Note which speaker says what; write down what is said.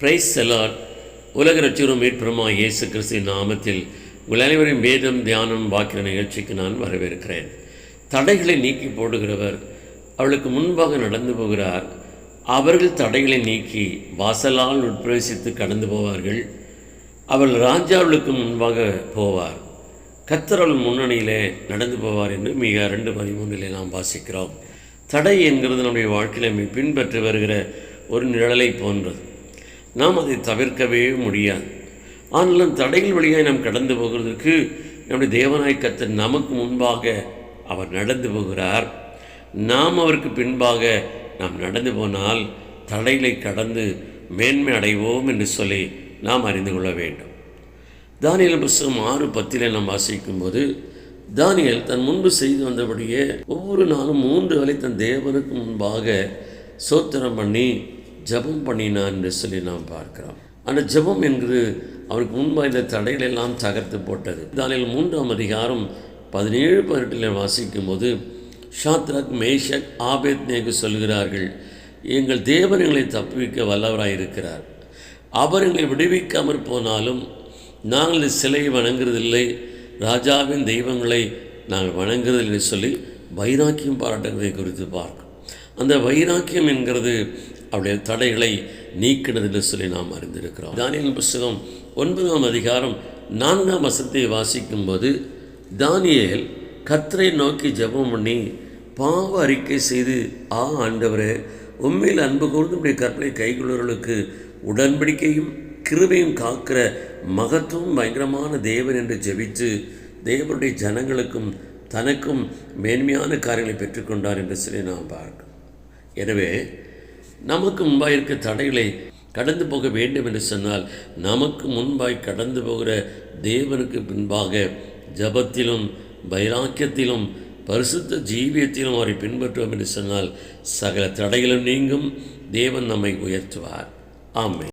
Speaker 1: Price செலாட் உலக ரட்சகரும் மீட்புறமா இயேசு கிறிஸ்து நாமத்தில் உங்கள் அனைவரையும் வேதம் தியானம் வாக்கிற நிகழ்ச்சிக்கு நான் வரவேற்கிறேன். தடைகளை நீக்கி போடுகிறவர் அவளுக்கு முன்பாக நடந்து போகிறார். அவர்கள் தடைகளை நீக்கி வாசலால் உட்பிரவேசித்து கடந்து போவார்கள். அவள் ராஜாவுக்கு முன்பாக போவார். கத்தரவள் முன்னணியிலே நடந்து போவார் என்று மிக ரெண்டு பதிமூன்றிலே நாம் வாசிக்கிறோம். தடை என்கிறது நம்முடைய வாழ்க்கையில் பின்பற்றி வருகிற ஒரு நிழலை போன்றது. நாம் அதை தவிர்க்கவே முடியாது. ஆனாலும் தடைகள் வழியாக நாம் கடந்து போகிறதுக்கு நம்முடைய தேவனாய் கத்தர் நமக்கு முன்பாக அவர் நடந்து போகிறார். நாம் அவருக்கு பின்பாக நாம் நடந்து போனால் தடைகளை கடந்து மேன்மை அடைவோம் என்று சொல்லி நாம் அறிந்து கொள்ள வேண்டும். தானியல் புஸ்தகம் ஆறு பத்தில் நாம் வாசிக்கும்போது தானியல் தன் முன்பு செய்து வந்தபடியே ஒவ்வொரு நாளும் மூன்று வேலை தன் தேவனுக்கு முன்பாக சோத்திரம் பண்ணி ஜெபம் பண்ணினான்னு என்று சொல்லி நாம் பார்க்கிறோம். அந்த ஜெபம் என்கிறது அவருக்கு முன்பாக இந்த தடைகள் எல்லாம் தகர்த்து போட்டது. தானியல் மூன்றாம் அதிகாரம் பதினேழு பதினெட்டில் வாசிக்கும்போது ஷாத்ரக் மேஷக் ஆபேத் நேகு சொல்கிறார்கள் எங்கள் தேவன் எங்களை தப்புவிக்க வல்லவராயிருக்கிறார் அவர் எங்களை விடுவிக்காமற் போனாலும் நாங்கள் இந்த சிலையை வணங்குறதில்லை. ராஜாவின் தெய்வங்களை நாங்கள் வணங்குறதில்லை சொல்லி வைராக்கியம் பாராட்டுகிறதை குறித்து பார்க்கிறோம். அந்த வைராக்கியம் என்கிறது அவருடைய தடைகளை நீக்கினது என்று சொல்லி நாம் அறிந்திருக்கிறோம். தானியல் புஸ்தகம் ஒன்பதாம் அதிகாரம் நான்காம் வசத்தை வாசிக்கும்போது தானியல் கத்தரை நோக்கி ஜெபம் பண்ணி பாவ அறிக்கை செய்து ஆ ஆண்டவரே உண்மையில் அன்பு கூர்ந்து கற்பனை கைகொள்வர்களுக்கு உடன்படிக்கையும் கிருபையும் காக்கிற மகத்துவம் பயங்கரமான தேவன் என்று ஜெபித்து தேவனுடைய ஜனங்களுக்கும் தனக்கும் மேன்மையான காரியங்களை பெற்றுக்கொண்டார் என்று சொல்லி நாம் பார்க்கிறோம். எனவே நமக்கு முன்பாக இருக்க தடைகளை கடந்து போக வேண்டும் என்று சொன்னால் நமக்கு முன்பாய் கடந்து போகிற தேவனுக்கு பின்பாக ஜபத்திலும் வைராக்கியத்திலும் பரிசுத்த ஜீவியத்திலும் அவரை பின்பற்றுவோம் என்று சொன்னால் சகல தடைகளும் நீங்கும். தேவன் நம்மை உயர்த்துவார். ஆமை